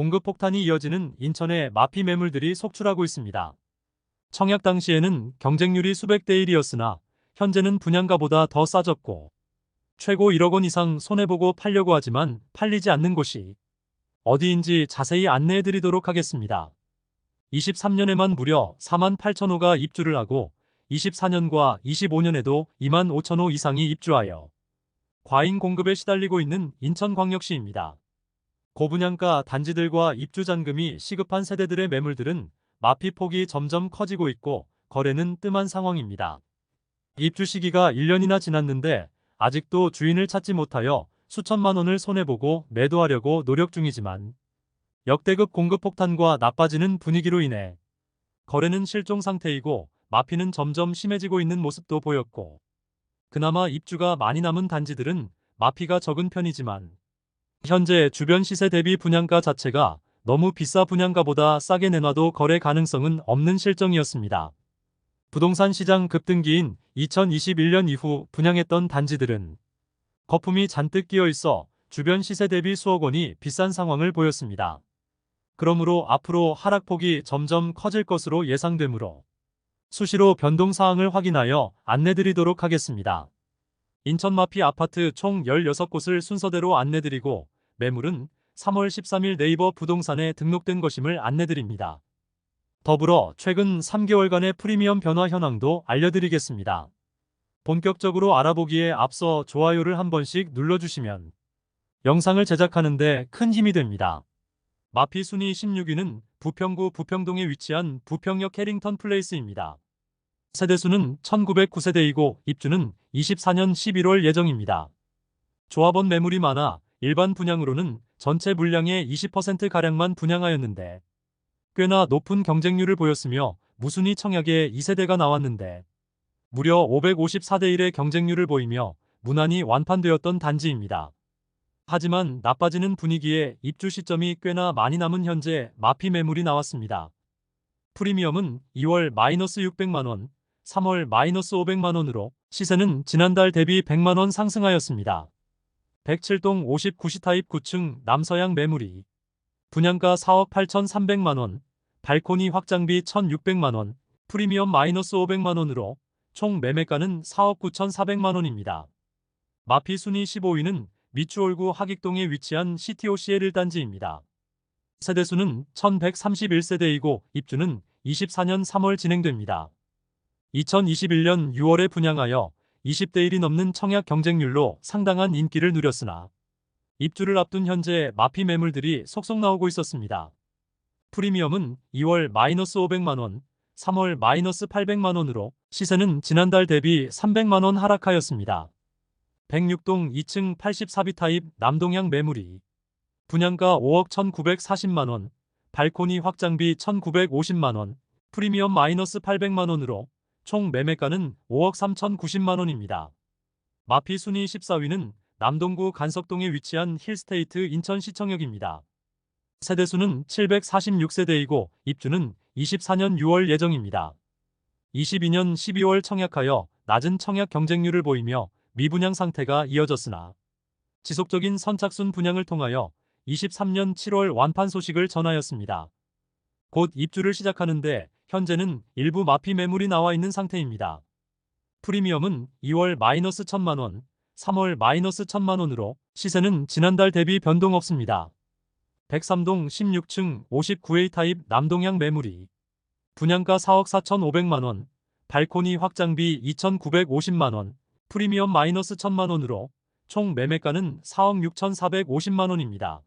공급 폭탄이 이어지는 인천의 마피 매물들이 속출하고 있습니다. 청약 당시에는 경쟁률이 수백 대 1이었으나 현재는 분양가보다 더 싸졌고 최고 1억 원 이상 손해보고 팔려고 하지만 팔리지 않는 곳이 어디인지 자세히 안내해 드리도록 하겠습니다. 23년에만 무려 4만 8천 호가 입주를 하고 24년과 25년에도 2만 5천 호 이상이 입주하여 과잉 공급에 시달리고 있는 인천광역시입니다. 고분양가 단지들과 입주 잔금이 시급한 세대들의 매물들은 마피 폭이 점점 커지고 있고 거래는 뜸한 상황입니다. 입주 시기가 1년이나 지났는데 아직도 주인을 찾지 못하여 수천만 원을 손해보고 매도하려고 노력 중이지만 역대급 공급 폭탄과 나빠지는 분위기로 인해 거래는 실종 상태이고 마피는 점점 심해지고 있는 모습도 보였고 그나마 입주가 많이 남은 단지들은 마피가 적은 편이지만 현재 주변 시세 대비 분양가 자체가 너무 비싸 분양가보다 싸게 내놔도 거래 가능성은 없는 실정이었습니다. 부동산 시장 급등기인 2021년 이후 분양했던 단지들은 거품이 잔뜩 끼어 있어 주변 시세 대비 수억 원이 비싼 상황을 보였습니다. 그러므로 앞으로 하락폭이 점점 커질 것으로 예상되므로 수시로 변동 사항을 확인하여 안내드리도록 하겠습니다. 인천 마피 아파트 총 16곳을 순서대로 안내드리고 매물은 3월 13일 네이버 부동산에 등록된 것임을 안내드립니다. 더불어 최근 3개월간의 프리미엄 변화 현황도 알려드리겠습니다. 본격적으로 알아보기에 앞서 좋아요를 한 번씩 눌러주시면 영상을 제작하는데 큰 힘이 됩니다. 마피 순위 16위는 부평구 부평동에 위치한 부평역 캐링턴 플레이스입니다. 세대수는 1909세대이고 입주는 24년 11월 예정입니다. 조합원 매물이 많아 일반 분양으로는 전체 물량의 20%가량만 분양하였는데 꽤나 높은 경쟁률을 보였으며 무순위 청약에 2세대가 나왔는데 무려 554대 1의 경쟁률을 보이며 무난히 완판되었던 단지입니다. 하지만 나빠지는 분위기에 입주 시점이 꽤나 많이 남은 현재 마피 매물이 나왔습니다. 프리미엄은 2월 마이너스 600만원, 3월 마이너스 500만원으로 시세는 지난달 대비 100만원 상승하였습니다. 107동 59시 타입 9층 남서양 매물이 분양가 4억 8,300만원, 발코니 확장비 1,600만원, 프리미엄 마이너스 500만원으로 총 매매가는 4억 9,400만원입니다. 마피 순위 15위는 미추홀구 하객동에 위치한 CTOCL 1단지입니다. 세대수는 1131세대이고 입주는 24년 3월 진행됩니다. 2021년 6월에 분양하여 20대 1이 넘는 청약 경쟁률로 상당한 인기를 누렸으나 입주를 앞둔 현재 마피 매물들이 속속 나오고 있었습니다. 프리미엄은 2월 마이너스 500만원, 3월 마이너스 800만원으로 시세는 지난달 대비 300만원 하락하였습니다. 106동 2층 84비 타입 남동향 매물이 분양가 5억 1940만원, 발코니 확장비 1950만원, 프리미엄 마이너스 800만원으로 총 매매가는 5억 3,090만원입니다. 마피 순위 14위는 남동구 간석동에 위치한 힐스테이트 인천시청역입니다. 세대수는 746세대이고 입주는 24년 6월 예정입니다. 22년 12월 청약하여 낮은 청약 경쟁률을 보이며 미분양 상태가 이어졌으나 지속적인 선착순 분양을 통하여 23년 7월 완판 소식을 전하였습니다. 곧 입주를 시작하는데 현재는 일부 마피 매물이 나와 있는 상태입니다. 프리미엄은 2월 마이너스 1천만원, 3월 마이너스 1천만원으로 시세는 지난달 대비 변동 없습니다. 103동 16층 59A 타입 남동향 매물이 분양가 4억 4,500만원, 발코니 확장비 2,950만원, 프리미엄 마이너스 1천만원으로 총 매매가는 4억 6,450만원입니다.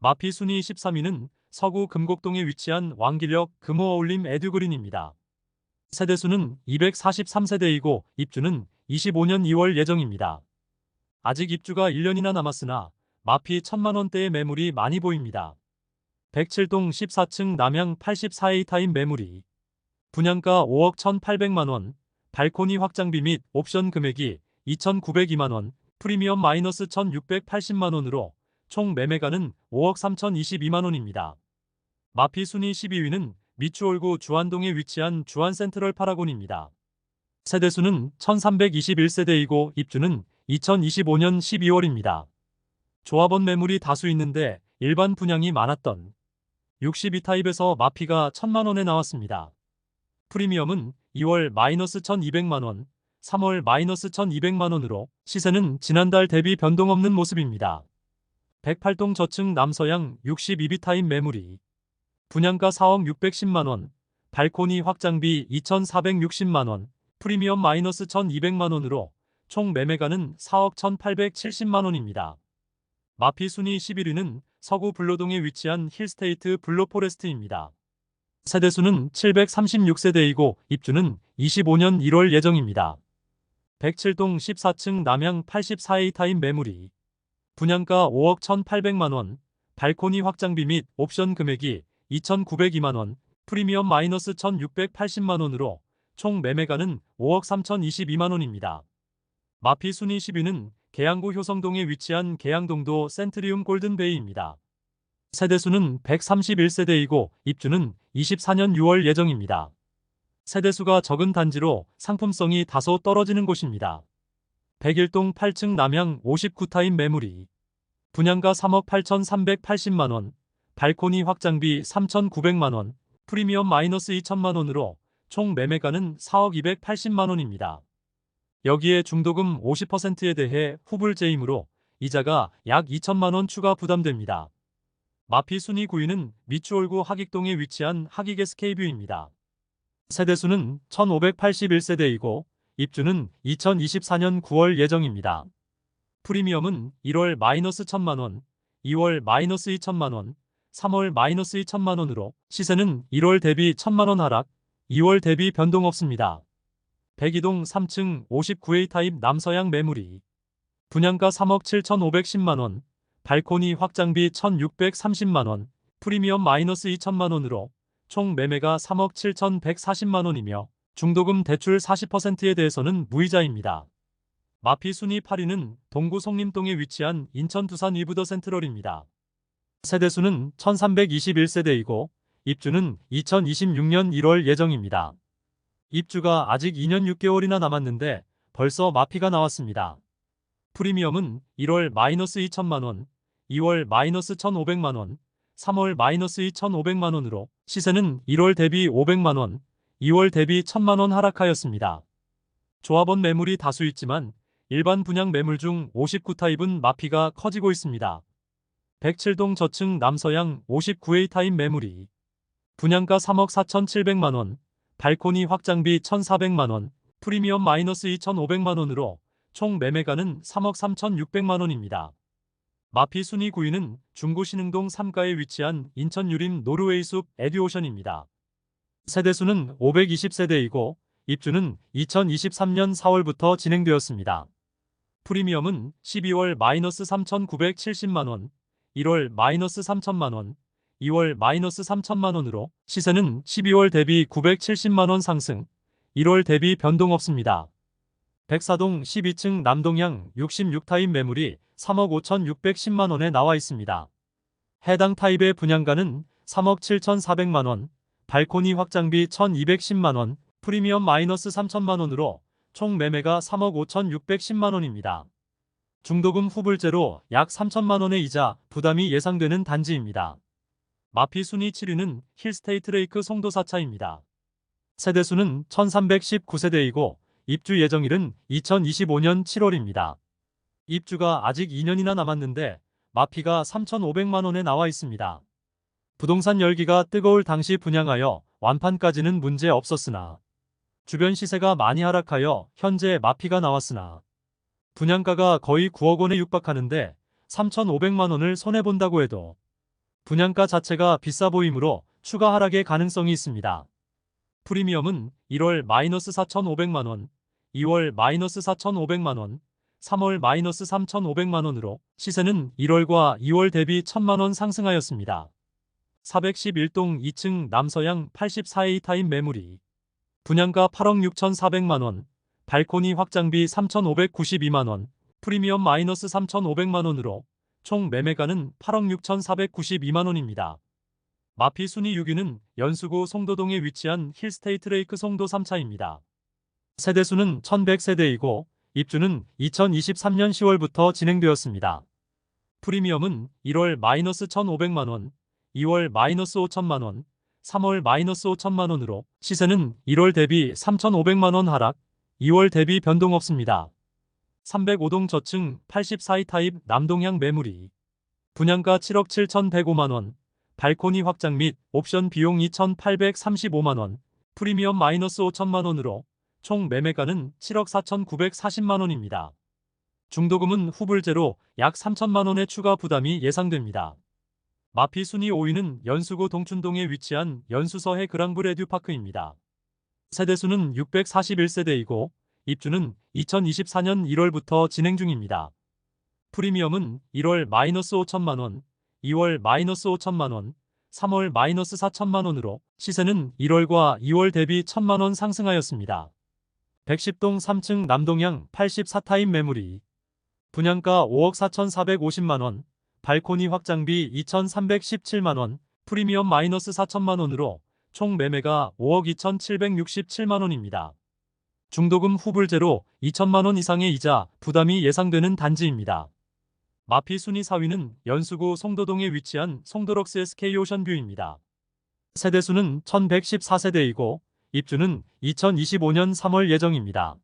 마피 순위 13위는 서구 금곡동에 위치한 왕길역 금호어울림 에듀그린입니다. 세대수는 243세대이고 입주는 25년 2월 예정입니다. 아직 입주가 1년이나 남았으나 마피 천만원대의 매물이 많이 보입니다. 107동 14층 남양 84A 타임 매물이 분양가 5억 1,800만원, 발코니 확장비 및 옵션 금액이 2,902만원, 프리미엄 마이너스 1,680만원으로 총 매매가는 5억 3,022만원입니다. 마피 순위 12위는 미추홀구 주안동에 위치한 주안센트럴 파라곤입니다. 세대수는 1321세대이고 입주는 2025년 12월입니다. 조합원 매물이 다수 있는데 일반 분양이 많았던 62타입에서 마피가 1000만 원에 나왔습니다. 프리미엄은 2월 마이너스 1200만 원, 3월 마이너스 1200만 원으로 시세는 지난달 대비 변동 없는 모습입니다. 108동 저층 남서양 62비타임 매물이 분양가 4억 610만 원, 발코니 확장비 2,460만 원, 프리미엄 마이너스 1,200만 원으로 총 매매가는 4억 1,870만 원입니다. 마피 순위 11위는 서구 블로동에 위치한 힐스테이트 블로포레스트입니다. 세대수는 736세대이고 입주는 25년 1월 예정입니다. 107동 14층 남양 84A 타임 매물이 분양가 5억 1,800만 원, 발코니 확장비 및 옵션 금액이 2,902만 원, 프리미엄 마이너스 1,680만 원으로 총 매매가는 5억 3,022만 원입니다. 마피 순위 10위는 계양구 효성동에 위치한 계양동도 센트리움 골든베이입니다. 세대수는 131세대이고 입주는 24년 6월 예정입니다. 세대수가 적은 단지로 상품성이 다소 떨어지는 곳입니다. 101동 8층 남양 59타임 매물이 분양가 3억 8,380만 원, 발코니 확장비 3,900만 원, 프리미엄 마이너스 2천만 원으로 총 매매가는 4억 280만 원입니다. 여기에 중도금 50%에 대해 후불제이므로 이자가 약 2천만 원 추가 부담됩니다. 마피 순위 9위는 미추홀구 하익동에 위치한 하익 SK뷰입니다. 세대수는 1581세대이고 입주는 2024년 9월 예정입니다. 프리미엄은 1월 마이너스 1천만 원, 2월 마이너스 2천만 원, 3월 마이너스 2천만 원으로 시세는 1월 대비 1천만 원 하락, 2월 대비 변동 없습니다. 102동 3층 59A 타입 남서양 매물이 분양가 3억 7,510만 원, 발코니 확장비 1,630만 원, 프리미엄 마이너스 2천만 원으로 총 매매가 3억 7,140만 원이며 중도금 대출 40%에 대해서는 무이자입니다. 마피 순위 8위는 동구 송림동에 위치한 인천 두산 위브더 센트럴입니다. 세대수는 1321세대이고 입주는 2026년 1월 예정입니다. 입주가 아직 2년 6개월이나 남았는데 벌써 마피가 나왔습니다. 프리미엄은 1월 마이너스 2천만 원, 2월 마이너스 1,500만 원, 3월 마이너스 2,500만 원으로 시세는 1월 대비 500만 원, 2월 대비 1,000만 원 하락하였습니다. 조합원 매물이 다수 있지만 일반 분양 매물 중 59타입은 마피가 커지고 있습니다. 107동 저층 남서양 59A 타입 매물이 분양가 3억 4,700만 원, 발코니 확장비 1,400만 원, 프리미엄 마이너스 2,500만 원으로 총 매매가는 3억 3,600만 원입니다. 마피 순위 9위는 중구 신흥동 3가에 위치한 인천 유림 노르웨이 숲 에듀오션입니다. 세대수는 520세대이고 입주는 2023년 4월부터 진행되었습니다. 프리미엄은 12월 마이너스 3,970만 원, 1월 마이너스 3천만 원, 2월 마이너스 3천만 원으로 시세는 12월 대비 970만 원 상승, 1월 대비 변동 없습니다. 백사동 12층 남동향 66타입 매물이 3억 5,610만 원에 나와 있습니다. 해당 타입의 분양가는 3억 7,400만 원, 발코니 확장비 1,210만 원, 프리미엄 마이너스 3천만 원으로 총 매매가 3억 5,610만 원입니다. 중도금 후불제로 약 3천만 원의 이자 부담이 예상되는 단지입니다. 마피 순위 7위는 힐스테이트 레이크 송도 4차입니다. 세대수는 1319세대이고 입주 예정일은 2025년 7월입니다. 입주가 아직 2년이나 남았는데 마피가 3,500만 원에 나와 있습니다. 부동산 열기가 뜨거울 당시 분양하여 완판까지는 문제 없었으나 주변 시세가 많이 하락하여 현재 마피가 나왔으나 분양가가 거의 9억 원에 육박하는데 3,500만 원을 손해본다고 해도 분양가 자체가 비싸 보이므로 추가 하락의 가능성이 있습니다. 프리미엄은 1월 마이너스 4,500만 원, 2월 마이너스 4,500만 원, 3월 마이너스 3,500만 원으로 시세는 1월과 2월 대비 1,000만 원 상승하였습니다. 411동 2층 남서양 84A 타임 매물이 분양가 8억 6,400만 원, 발코니 확장비 3,592만 원, 프리미엄 마이너스 3,500만 원으로 총 매매가는 8억 6,492만 원입니다. 마피 순위 6위는 연수구 송도동에 위치한 힐스테이트 레이크 송도 3차입니다. 세대수는 1100세대이고 입주는 2023년 10월부터 진행되었습니다. 프리미엄은 1월 마이너스 1,500만원, 2월 마이너스 5천만원, 3월 마이너스 5천만원으로 시세는 1월 대비 3,500만원 하락, 2월 대비 변동 없습니다. 305동 저층 84이 타입 남동향 매물이 분양가 7억 7,105만원, 발코니 확장 및 옵션 비용 2,835만원, 프리미엄 마이너스 5천만원으로 총 매매가는 7억 4,940만원입니다. 중도금은 후불제로 약 3천만원의 추가 부담이 예상됩니다. 마피 순위 5위는 연수구 동춘동에 위치한 연수서해 그랑블 에듀파크입니다. 세대수는 641세대이고 입주는 2024년 1월부터 진행 중입니다. 프리미엄은 1월 마이너스 5천만원, 2월 마이너스 5천만원, 3월 마이너스 4천만원으로 시세는 1월과 2월 대비 1천만원 상승하였습니다. 110동 3층 남동향 84타입 매물이 분양가 5억 4,450만원, 발코니 확장비 2,317만원, 프리미엄 마이너스 4천만원으로 총 매매가 5억 2,767만원입니다. 중도금 후불제로 2천만원 이상의 이자 부담이 예상되는 단지입니다. 마피 순위 4위는 연수구 송도동에 위치한 송도럭스 SK 오션뷰입니다. 세대수는 1114세대이고 입주는 2025년 3월 예정입니다.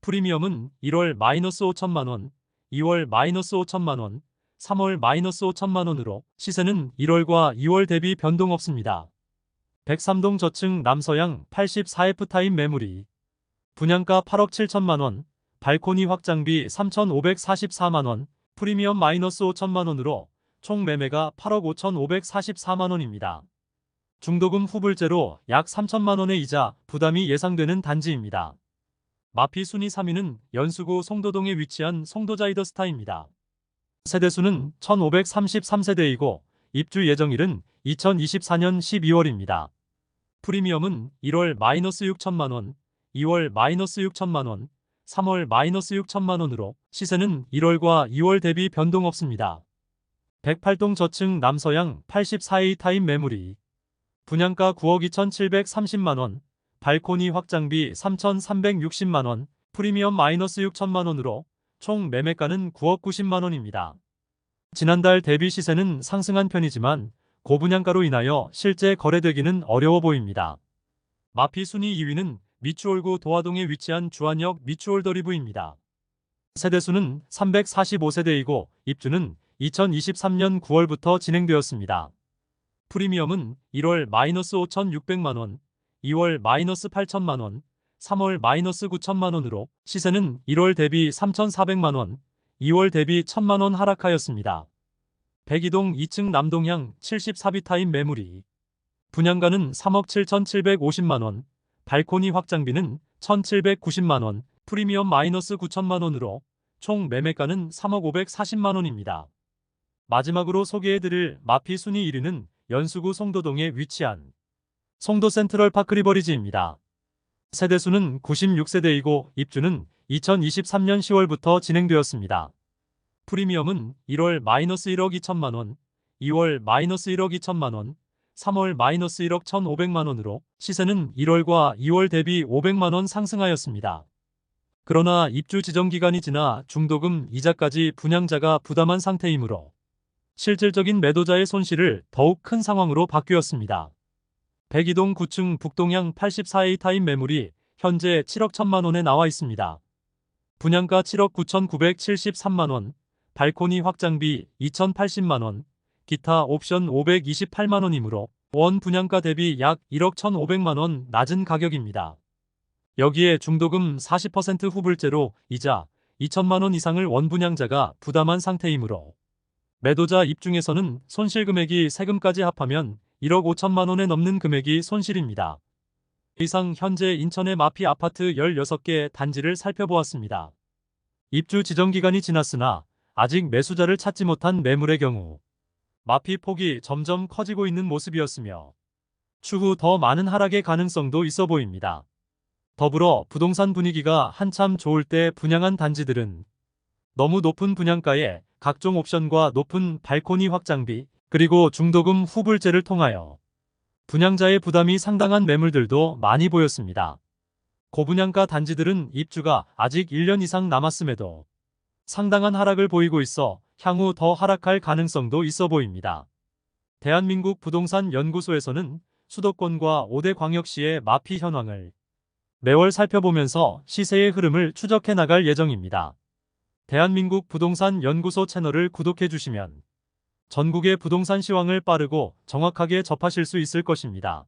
프리미엄은 1월 마이너스 5천만원, 2월 마이너스 5천만원, 3월 마이너스 5천만원으로 시세는 1월과 2월 대비 변동 없습니다. 103동 저층 남서양 84F 타입 매물이 분양가 8억 7천만원, 발코니 확장비 3,544만원, 프리미엄 마이너스 5천만원으로 총 매매가 8억 5,544만원입니다. 중도금 후불제로 약 3천만원의 이자 부담이 예상되는 단지입니다. 마피 순위 3위는 연수구 송도동에 위치한 송도자이더스타입니다. 세대수는 1533세대이고 입주 예정일은 2024년 12월입니다. 프리미엄은 1월 마이너스 6천만 원, 2월 마이너스 6천만 원, 3월 마이너스 6천만 원으로 시세는 1월과 2월 대비 변동 없습니다. 108동 저층 남서양 84A 타입 매물이 분양가 9억 2,730만 원, 발코니 확장비 3,360만 원, 프리미엄 마이너스 6천만 원으로 총 매매가는 9억 90만 원입니다. 지난달 대비 시세는 상승한 편이지만 고분양가로 인하여 실제 거래되기는 어려워 보입니다. 마피 순위 2위는 미추홀구 도화동에 위치한 주안역 미추홀 더리브입니다. 세대수는 345세대이고 입주는 2023년 9월부터 진행되었습니다. 프리미엄은 1월 마이너스 5,600만원, 2월 마이너스 8천만원, 3월 마이너스 9천만원으로 시세는 1월 대비 3,400만원, 2월 대비 1,000만원 하락하였습니다. 102동 2층 남동향 74비 타임 매물이 분양가는 3억 7,750만원, 발코니 확장비는 1,790만원, 프리미엄 마이너스 9천만원으로 총 매매가는 3억 540만원입니다. 마지막으로 소개해드릴 마피 순위 1위는 연수구 송도동에 위치한 송도 센트럴 파크 리버리지입니다. 세대수는 96세대이고 입주는 2023년 10월부터 진행되었습니다. 프리미엄은 1월 마이너스 1억 2천만원, 2월 마이너스 1억 2천만원, 3월 마이너스 1억 1,500만원으로 시세는 1월과 2월 대비 500만원 상승하였습니다. 그러나 입주 지정 기간이 지나 중도금 이자까지 분양자가 부담한 상태이므로 실질적인 매도자의 손실을 더욱 큰 상황으로 바뀌었습니다. 백이동 9층 북동향 84A 타임 매물이 현재 7억 1천만 원에 나와 있습니다. 분양가 7억 9,973만 원, 발코니 확장비 2,080만 원, 기타 옵션 528만 원이므로 원 분양가 대비 약 1억 1,500만 원 낮은 가격입니다. 여기에 중도금 40% 후불제로 이자 2천만 원 이상을 원 분양자가 부담한 상태이므로 매도자 입중에서는 손실 금액이 세금까지 합하면 1억 5천만 원에 넘는 금액이 손실입니다. 이상 현재 인천의 마피 아파트 16개 단지를 살펴보았습니다. 입주 지정 기간이 지났으나 아직 매수자를 찾지 못한 매물의 경우 마피 폭이 점점 커지고 있는 모습이었으며 추후 더 많은 하락의 가능성도 있어 보입니다. 더불어 부동산 분위기가 한참 좋을 때 분양한 단지들은 너무 높은 분양가에 각종 옵션과 높은 발코니 확장비, 그리고 중도금 후불제를 통하여 분양자의 부담이 상당한 매물들도 많이 보였습니다. 고분양가 단지들은 입주가 아직 1년 이상 남았음에도 상당한 하락을 보이고 있어 향후 더 하락할 가능성도 있어 보입니다. 대한민국 부동산 연구소에서는 수도권과 5대 광역시의 마피 현황을 매월 살펴보면서 시세의 흐름을 추적해 나갈 예정입니다. 대한민국 부동산 연구소 채널을 구독해 주시면 전국의 부동산 시황을 빠르고 정확하게 접하실 수 있을 것입니다.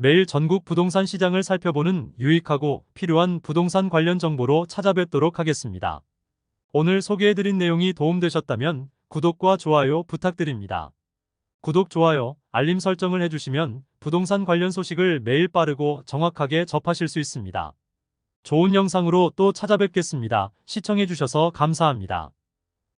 매일 전국 부동산 시장을 살펴보는 유익하고 필요한 부동산 관련 정보로 찾아뵙도록 하겠습니다. 오늘 소개해드린 내용이 도움되셨다면 구독과 좋아요 부탁드립니다. 구독, 좋아요, 알림 설정을 해주시면 부동산 관련 소식을 매일 빠르고 정확하게 접하실 수 있습니다. 좋은 영상으로 또 찾아뵙겠습니다. 시청해주셔서 감사합니다.